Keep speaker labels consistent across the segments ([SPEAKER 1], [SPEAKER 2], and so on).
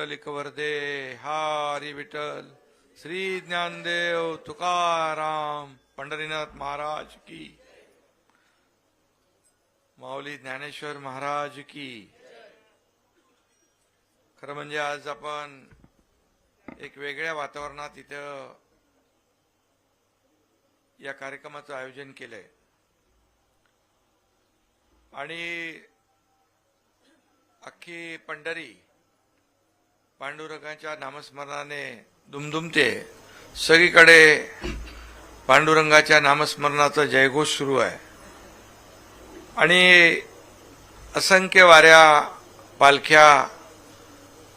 [SPEAKER 1] पुंडलिक वरदे हारी विठ्ठल श्री ज्ञानदेव तुकाराम पंढरीनाथ महाराज की। माऊली ज्ञानेश्वर महाराज की। खरं म्हणजे आज आपण एक वेगळ्या वातावरणात इथं या कार्यक्रमाचं आयोजन केलंय. आणि अख्खी पंढरी पांडुरंगाच्या नामस्मरणाने दुमदुमते. सगळीकडे पांडुरंगाच्या नामस्मरणाचा जयघोष सुरू आहे. आणि असंख्य वाऱ्या पालख्या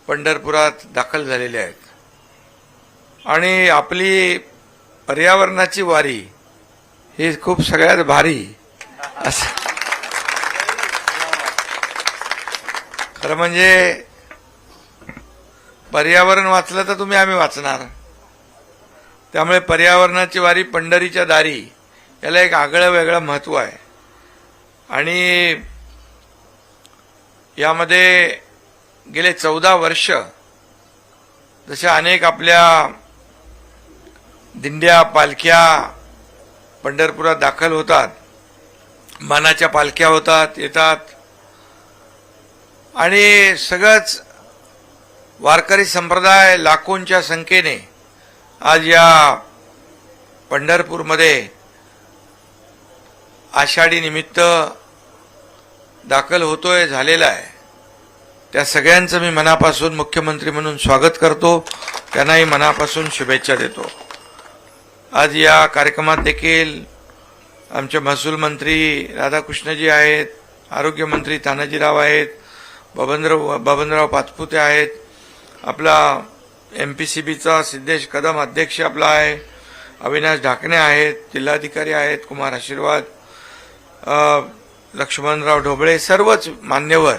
[SPEAKER 1] पंढरपुरात दाखल झालेल्या आहेत. आणि आपली पर्यावरणाची वारी ही खूप सगळ्यात भारी. असं. खरं म्हणजे पर्यावरण वाचलं तर तुम्ही आम्ही वाचणार. त्यामुळे पर्यावरणाची वारी पंढरीच्या दारी याला एक आगळं वेगळं महत्त्व आहे. आणि यामध्ये गेले चौदा वर्ष जशा अनेक आपल्या दिंड्या पालख्या पंढरपुरात दाखल होतात मानाच्या पालख्या होतात येतात. आणि सगळंच वारकरी संप्रदाय लाखोंच्या संख्येने आज या पंढरपूरमध्ये आषाढी निमित्त दाखल होतोय झालेला आहे. त्या सगळ्यांचं मी मनापासून मुख्यमंत्री म्हणून स्वागत करतो. त्यांनाही मनापासून शुभेच्छा देतो. आज या कार्यक्रमात देखील आमचे महसूल मंत्री राधाकृष्णजी आहेत आरोग्यमंत्री तानाजीराव आहेत बबनराव बबनराव पाचपुते आहेत आपला एम पी सी बीचा सिद्धेश कदम अध्यक्ष आपला आहे. अविनाश ढाकणे आहेत जिल्हाधिकारी आहेत कुमार आशीर्वाद लक्ष्मणराव ढोबळे सर्वच मान्यवर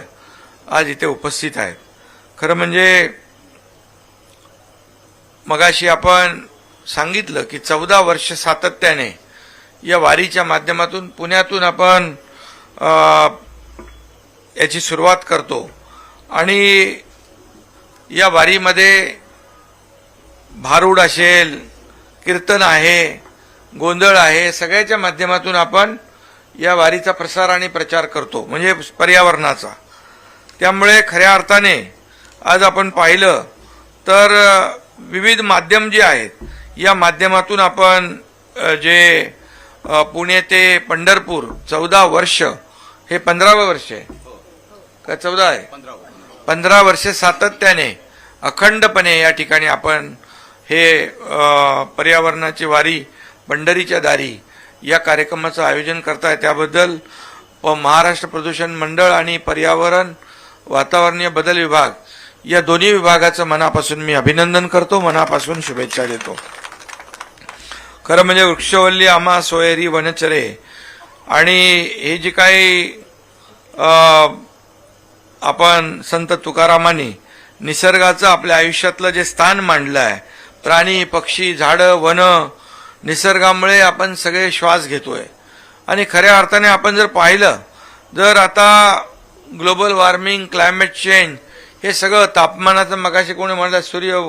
[SPEAKER 1] आज इथे उपस्थित आहेत. खरं म्हणजे मगाशी आपण सांगितलं की चौदा वर्ष सातत्याने या वारीच्या माध्यमातून पुण्यातून आपण याची सुरुवात करतो. आणि या वारीमध्ये भारूड असेल कीर्तन आहे गोंधळ आहे सगळ्याच्या माध्यमातून आपण या वारीचा प्रसार आणि प्रचार करतो म्हणजे पर्यावरणाचा. त्यामुळे खऱ्या अर्थाने आज आपण पाहिलं तर विविध माध्यम जे आहेत या माध्यमातून आपण जे पुणे ते पंढरपूर चौदा वर्ष हे पंधरावं वर्ष आहे. का चौदा आहे? पंधरा वर्षे सातत्याने अखंडपणे या ठिकाणी आपण हे पर्यावरणाची वारी पंढरीच्या दारी या कार्यक्रमाचं आयोजन करताय. त्याबद्दल महाराष्ट्र प्रदूषण मंडळ आणि पर्यावरण वातावरणीय बदल विभाग या दोन्ही विभागाचं मनापासून मी अभिनंदन करतो. मनापासून शुभेच्छा देतो. खरं म्हणजे वृक्षवल्ली आम्हा सोयरी वनचरे आणि हे जे काही आपण संत तुकारामांनी निसर्गाचं आपल्या आयुष्यातलं जे स्थान मांडलं आहे प्राणी पक्षी झाडं वन निसर्गामुळे आपण सगळे श्वास घेतोय. आणि खऱ्या अर्थाने आपण जर पाहिलं जर आता ग्लोबल वॉर्मिंग क्लायमेट चेंज हे सगळं तापमानाचं मगाशी कोणी म्हणलं सूर्य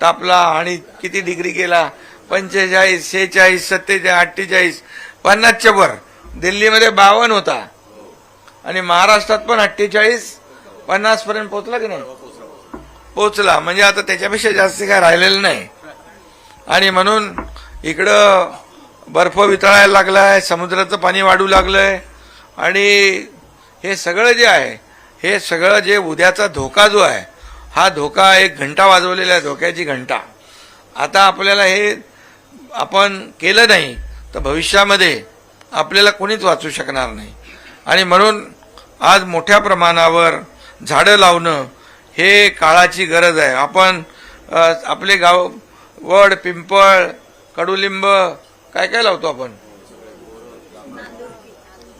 [SPEAKER 1] तापला आणि किती डिग्री गेला? पंचेचाळीस शेहेचाळीस सत्तेचाळीस अठ्ठेचाळीस पन्नासच्या वर. दिल्लीमध्ये बावन्न होता. आणि महाराष्ट्रात पण अठ्ठेचाळीस पन्नासपर्यंत पोहोचला की नाही? पोचला. म्हणजे आता त्याच्यापेक्षा जास्त काय राहिलेलं नाही. आणि म्हणून इकडं बर्फ वितळायला लागलाय समुद्राचं पाणी वाढू लागलंय. आणि हे सगळं जे आहे हे सगळं जे उद्याचा धोका जो आहे हा धोका एक घंटा वाजवलेला आहे धोक्याची घंटा. आता आपल्याला हे आपण केलं नाही तर भविष्यामध्ये आपल्याला कोणीच वाचू शकणार नाही. आणि म्हणून आज मोठ्या प्रमाणावर झाडं लावणं हे काळाची गरज आहे. आपण आपले गाव वड पिंपळ कडुलिंब काय काय लावतो आपण?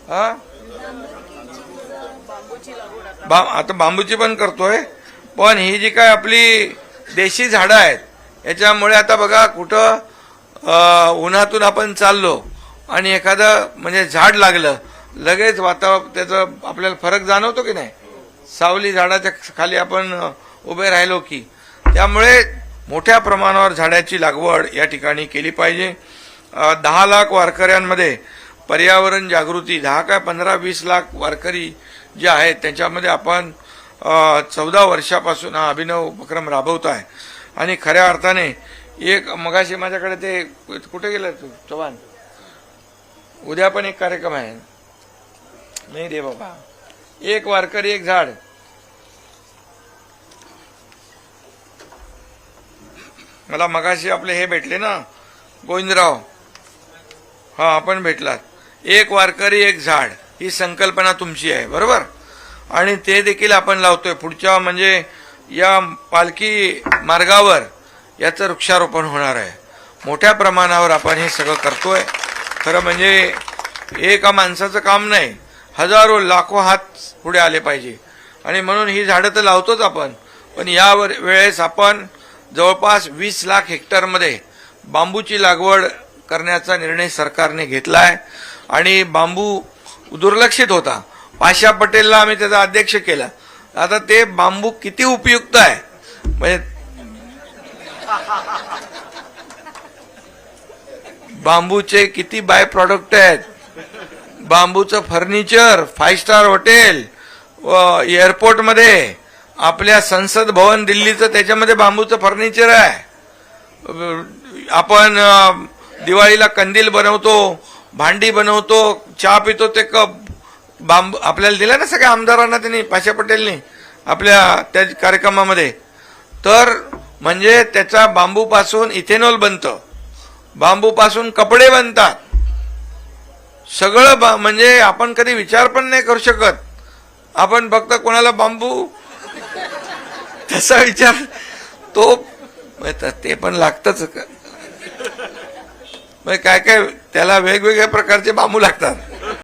[SPEAKER 1] हा? बा आता बांबूची पण करतोय. पण ही जी काय आपली देशी झाडं आहेत याच्यामुळे आता बघा कुठं उन्हातून आपण चाललो आणि एखादं म्हणजे झाड लागलं लगेच वातावरण त्याचं आपल्याला फरक जाणवतो की नाही? सावली झाडाच्या खाली आपण उभे राहिलो की त्यामुळे मोठ्या प्रमाणावर झाडाची लागवड या ठिकाणी केली पाहिजे. दहा लाख वारकऱ्यांमध्ये पर्यावरण जागृती दहा काय पंधरा वीस लाख वारकरी जे आहेत त्यांच्यामध्ये आपण चौदा वर्षापासून हा अभिनव उपक्रम राबवत आहे. आणि खऱ्या अर्थाने एक मगाशी माझ्याकडे ते कुठे गेलं तू? चव्हाण. उद्या पण एक कार्यक्रम आहे. नाही रे बाबा. एक वारकरी एक झाड. मला मगाशी आपले हे भेटले ना गोविंदराव. हा आपण भेटलात. एक वारकरी एक झाड. ही संकल्पना तुमची आहे बरोबर? आणि ते देखील आपण लावतोय. पुढच्या म्हणजे या पालखी मार्गावर याचं वृक्षारोपण होणार आहे. मोठ्या प्रमाणावर आपण हे सगळं करतोय. खरं म्हणजे हे एका माणसाचं काम नाही. हजारो लाखो हात पुढे आले पाहिजे. आणि म्हणून ही झाडं तर लावतोच आपण पण यावर वेळेस आपण जवळपास वीस लाख हेक्टरमध्ये बांबूची लागवड करण्याचा निर्णय सरकारने घेतला आहे आणि बांबू दुर्लक्षित होता. पाशा पटेलला आम्ही त्याचा अध्यक्ष केला. आता ते बांबू किती उपयुक्त आहे? म्हणजे बांबूचे किती बाय प्रॉडक्ट आहेत? बांबूचं फर्निचर फाय स्टार हॉटेल व एअरपोर्टमध्ये आपल्या संसद भवन दिल्लीचं त्याच्यामध्ये बांबूचं फर्निचर आहे. आपण दिवाळीला कंदील बनवतो भांडी बनवतो चहा पितो ते कप बांबू आपल्याला दिलं ना सगळ्या आमदारांना त्यांनी पाशा पटेलनी आपल्या त्या कार्यक्रमामध्ये. तर म्हणजे त्याचा बांबूपासून इथेनॉल बनतं. बांबूपासून कपडे बनतात. सगळं बा- म्हणजे आपण कधी विचार पण नाही करू शकत. आपण फक्त कोणाला बांबू तसा विचार तो मग ते पण लागतच. मग काय काय त्याला वेगवेगळ्या प्रकारचे बांबू लागतात.